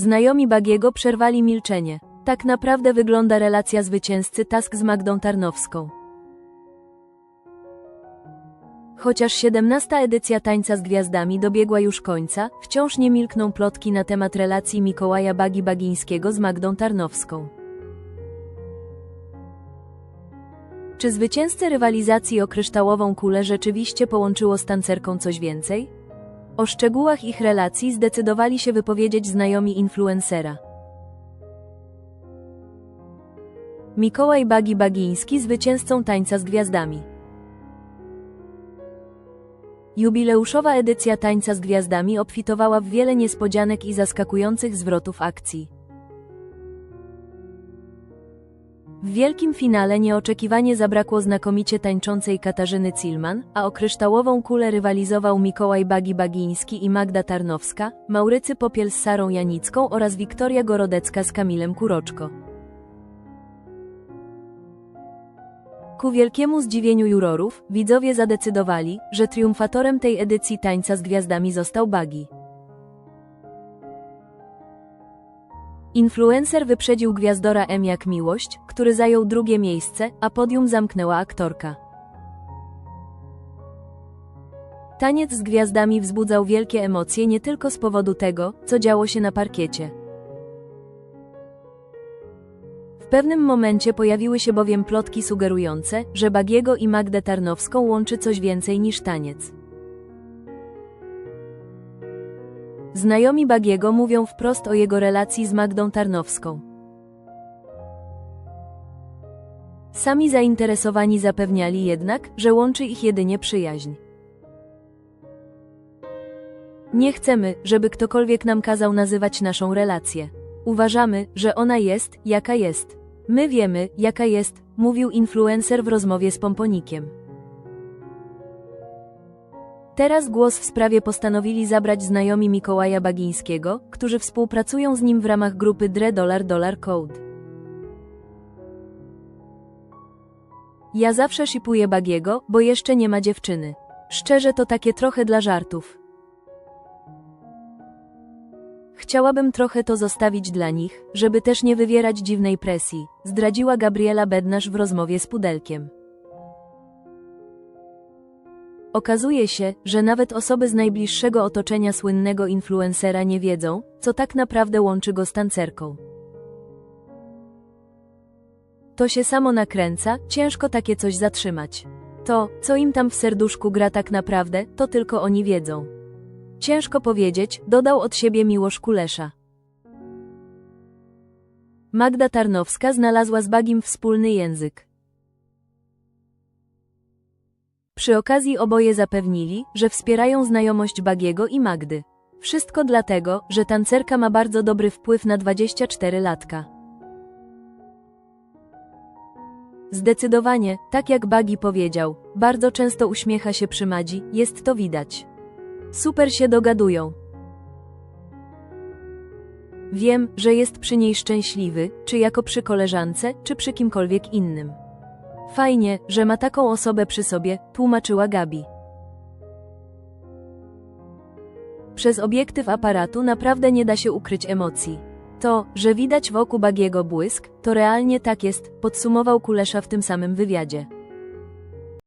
Znajomi Bagiego przerwali milczenie. Tak naprawdę wygląda relacja zwycięzcy Task z Magdą Tarnowską. Chociaż 17. edycja Tańca z Gwiazdami dobiegła już końca, wciąż nie milkną plotki na temat relacji Mikołaja Bagi Bagińskiego z Magdą Tarnowską. Czy zwycięzcę rywalizacji o kryształową kulę rzeczywiście połączyło z tancerką coś więcej? O szczegółach ich relacji zdecydowali się wypowiedzieć znajomi influencera. Mikołaj Bagi Bagiński zwycięzcą Tańca z Gwiazdami. Jubileuszowa edycja Tańca z Gwiazdami obfitowała w wiele niespodzianek i zaskakujących zwrotów akcji. W wielkim finale nieoczekiwanie zabrakło znakomicie tańczącej Katarzyny Cilman, a o kryształową kulę rywalizował Mikołaj Bagi Bagiński i Magda Tarnowska, Maurycy Popiel z Sarą Janicką oraz Wiktoria Gorodecka z Kamilem Kuroczko. Ku wielkiemu zdziwieniu jurorów, widzowie zadecydowali, że triumfatorem tej edycji Tańca z Gwiazdami został Bagi. Influencer wyprzedził gwiazdora M jak miłość, który zajął drugie miejsce, a podium zamknęła aktorka. Taniec z gwiazdami wzbudzał wielkie emocje nie tylko z powodu tego, co działo się na parkiecie. W pewnym momencie pojawiły się bowiem plotki sugerujące, że Bagiego i Magdę Tarnowską łączy coś więcej niż taniec. Znajomi Bagiego mówią wprost o jego relacji z Magdą Tarnowską. Sami zainteresowani zapewniali jednak, że łączy ich jedynie przyjaźń. Nie chcemy, żeby ktokolwiek nam kazał nazywać naszą relację. Uważamy, że ona jest, jaka jest. My wiemy, jaka jest, mówił influencer w rozmowie z Pomponikiem. Teraz głos w sprawie postanowili zabrać znajomi Mikołaja Bagińskiego, którzy współpracują z nim w ramach grupy Dre Dollar Dollar Code. Ja zawsze shipuję Bagiego, bo jeszcze nie ma dziewczyny. Szczerze to takie trochę dla żartów. Chciałabym trochę to zostawić dla nich, żeby też nie wywierać dziwnej presji, zdradziła Gabriela Bednarz w rozmowie z Pudelkiem. Okazuje się, że nawet osoby z najbliższego otoczenia słynnego influencera nie wiedzą, co tak naprawdę łączy go z tancerką. To się samo nakręca, ciężko takie coś zatrzymać. To, co im tam w serduszku gra tak naprawdę, to tylko oni wiedzą. Ciężko powiedzieć, dodał od siebie Miłosz Kulesza. Magda Tarnowska znalazła z Bagim wspólny język. Przy okazji oboje zapewnili, że wspierają znajomość Bagiego i Magdy. Wszystko dlatego, że tancerka ma bardzo dobry wpływ na 24 latka. Zdecydowanie, tak jak Bagi powiedział, bardzo często uśmiecha się przy Madzi, jest to widać. Super się dogadują. Wiem, że jest przy niej szczęśliwy, czy jako przy koleżance, czy przy kimkolwiek innym. Fajnie, że ma taką osobę przy sobie, tłumaczyła Gabi. Przez obiektyw aparatu naprawdę nie da się ukryć emocji. To, że widać wokół Bagiego błysk, to realnie tak jest, podsumował Kulesza w tym samym wywiadzie.